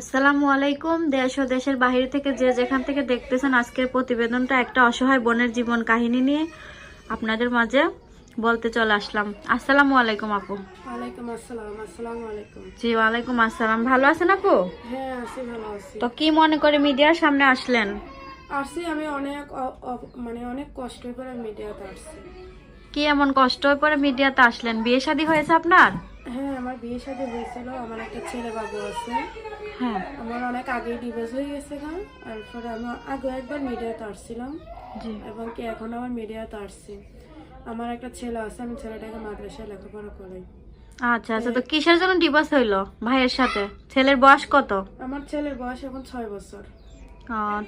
আসসালামু আলাইকুম দেশ ও দেশের বাহিরে থেকে যে যেখান থেকে দেখতেছেন আজকের প্রতিবেদনটা একটা অসহায় বোনের জীবন কাহিনী নিয়ে আপনাদের মাঝে বলতে চলে আসলাম। আসসালামু আলাইকুম আপু। ওয়ালাইকুম আসসালাম আসসালামু আলাইকুম। জি ওয়ালাইকুম আসসালাম। ভালো আছেন আপু? হ্যাঁ আছি ভালো আছি। তো কি মনে করে মিডিয়ার সামনে আসলেন? আসছি আমি অনেক মানে অনেক কষ্ট করে মিডিয়াতে আসছি। কি এমন কষ্ট পরে মিডিয়াতে আসলেন? বিয়ে শাদী হয়েছে আপনার? হ্যাঁ আমার বিয়ে শাদী হয়েছিল আমার একটা ছেলে বাবু আছে। হ্যাঁ। আমার অনেক আগেই ডিভোর্স হয়ে গেছে গা তারপরে আমি আগে একবার মিডিয়াতে আসছিলাম এবং কি এখন আমার মিডিয়াতে আসছি আমার একটা ছেলে আছে আমি ছেলেটাকে মাদ্রাসায় লেখাপড়া করাই। আচ্ছা আচ্ছা তো কিসের জন্য ডিভোর্স হইল ভাইয়ের সাথে? ছেলের বয়স কত? আমার ছেলের বয়স এখন ছয় বছর।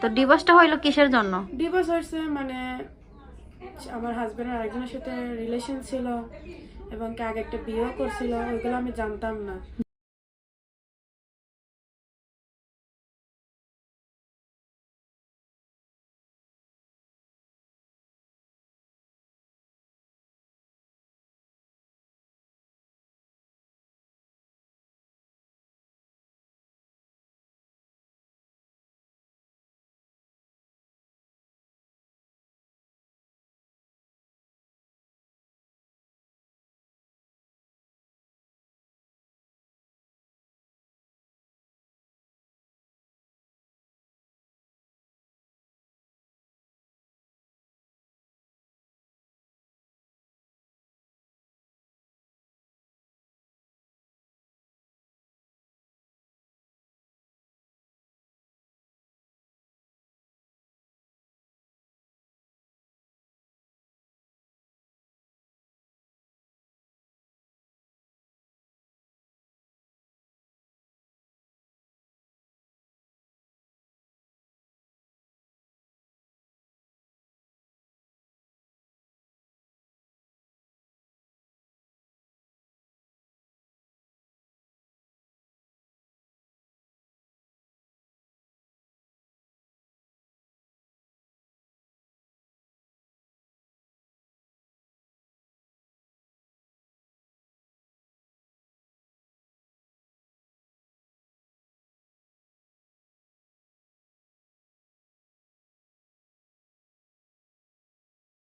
তো ডিভোর্সটা হইল কিসের জন্য? ডিভোর্স হয়েছে মানে আমার হাজবেন্ডের আরেকজনের সাথে রিলেশন ছিল এবং কি আগে একটা বিয়েও করছিল ওইগুলো আমি জানতাম না।